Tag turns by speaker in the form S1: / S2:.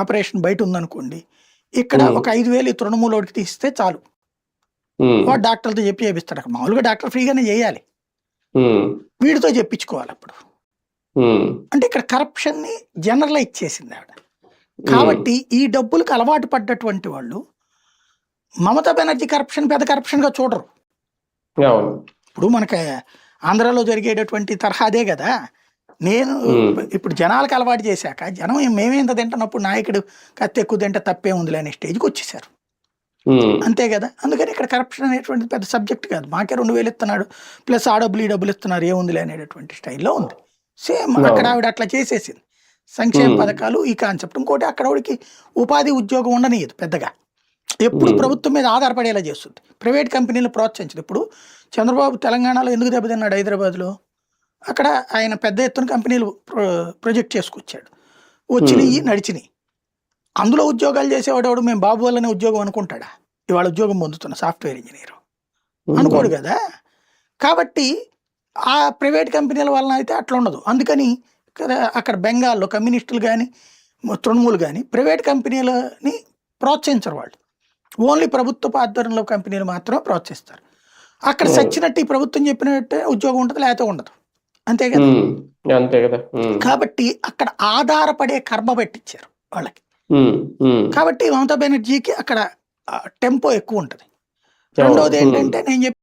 S1: Operation బయట ఉందనుకోండి ఇక్కడ. ఒక ఐదు వేలు ఈ తృణమూలోడికి తీస్తే చాలు. వాడు డాక్టర్తో చెప్పి చేపిస్తాడు. అక్కడ మామూలుగా డాక్టర్ ఫ్రీగానే చేయాలి. వీడితో చెప్పించుకోవాలి అప్పుడు. అంటే ఇక్కడ కరప్షన్ని జనరలైజ్ చేసింది ఆవిడ. కాబట్టి ఈ డబ్బులకు అలవాటు పడ్డటువంటి వాళ్ళు మమతా బెనర్జీ కరప్షన్ పెద్ద కరప్షన్గా చూడరు ఇప్పుడు మనకి ఆంధ్రాలో జరిగేటటువంటి తరహా అదే కదా. నేను. ఇప్పుడు జనాలకు అలవాటు చేశాక జనం మేమేంత తింటున్నప్పుడు నాయకుడు కత్తి ఎక్కువ తింటే తప్పే ఉందిలే అనే స్టేజ్కి వచ్చేసారు. అంతే కదా? అందుకని ఇక్కడ కరప్షన్ అనేటువంటి పెద్ద సబ్జెక్ట్ కాదు. మాకే రెండు వేలు ఇస్తున్నాడు ప్లస్ ఆ డబ్బులు ఈ డబ్బులు ఇస్తున్నారు ఏముందిలే అనేటటువంటి స్టైల్లో ఉంది. సేమ్. అక్కడ ఆవిడ అట్లా చేసేసింది. సంక్షేమ. పథకాలు ఈ కాన్సెప్ట్ ఇంకోటి అక్కడ ఆవిడకి ఉపాధి ఉద్యోగం ఉండనియదు పెద్దగా. ఎప్పుడు. ప్రభుత్వం మీద ఆధారపడేలా చేస్తుంది. ప్రైవేట్ కంపెనీలు ప్రోత్సహించదు. ఇప్పుడు చంద్రబాబు తెలంగాణలో ఎందుకు దెబ్బతిన్నాడు హైదరాబాద్లో? అక్కడ ఆయన పెద్ద ఎత్తున కంపెనీలు ప్రొ- ప్రొజెక్ట్ చేసుకొచ్చాడు. వచ్చినాయి నడిచినాయి. అందులో ఉద్యోగాలు చేసేవాడు ఎవడు? మేము బాబు వల్లనే ఉద్యోగం అనుకుంటాడా? ఇవాళ ఉద్యోగం పొందుతున్న సాఫ్ట్వేర్ ఇంజనీర్. అనుకోడు కదా? కాబట్టి ఆ ప్రైవేట్ కంపెనీల వలన అయితే అట్లా ఉండదు. అందుకని అక్కడ బెంగాల్లో కమ్యూనిస్టులు కానీ తృణమూలు కానీ ప్రైవేట్ కంపెనీలని ప్రోత్సహించరు వాళ్ళు. ఓన్లీ ప్రభుత్వ ఆధ్వర్యంలో కంపెనీలు మాత్రమే ప్రోత్సహిస్తారు. అక్కడ. సచ్చినట్టు ఈ ప్రభుత్వం చెప్పినట్టే ఉద్యోగం ఉంటుంది లేకపోతే ఉండదు. అంతే కదా?
S2: అంతే కదా?
S1: కాబట్టి అక్కడ ఆధారపడే కర్మ పెట్టించారు వాళ్ళకి. కాబట్టి మమతా బెనర్జీకి అక్కడ టెంపో ఎక్కువ ఉంటుంది. రెండోది. ఏంటంటే నేను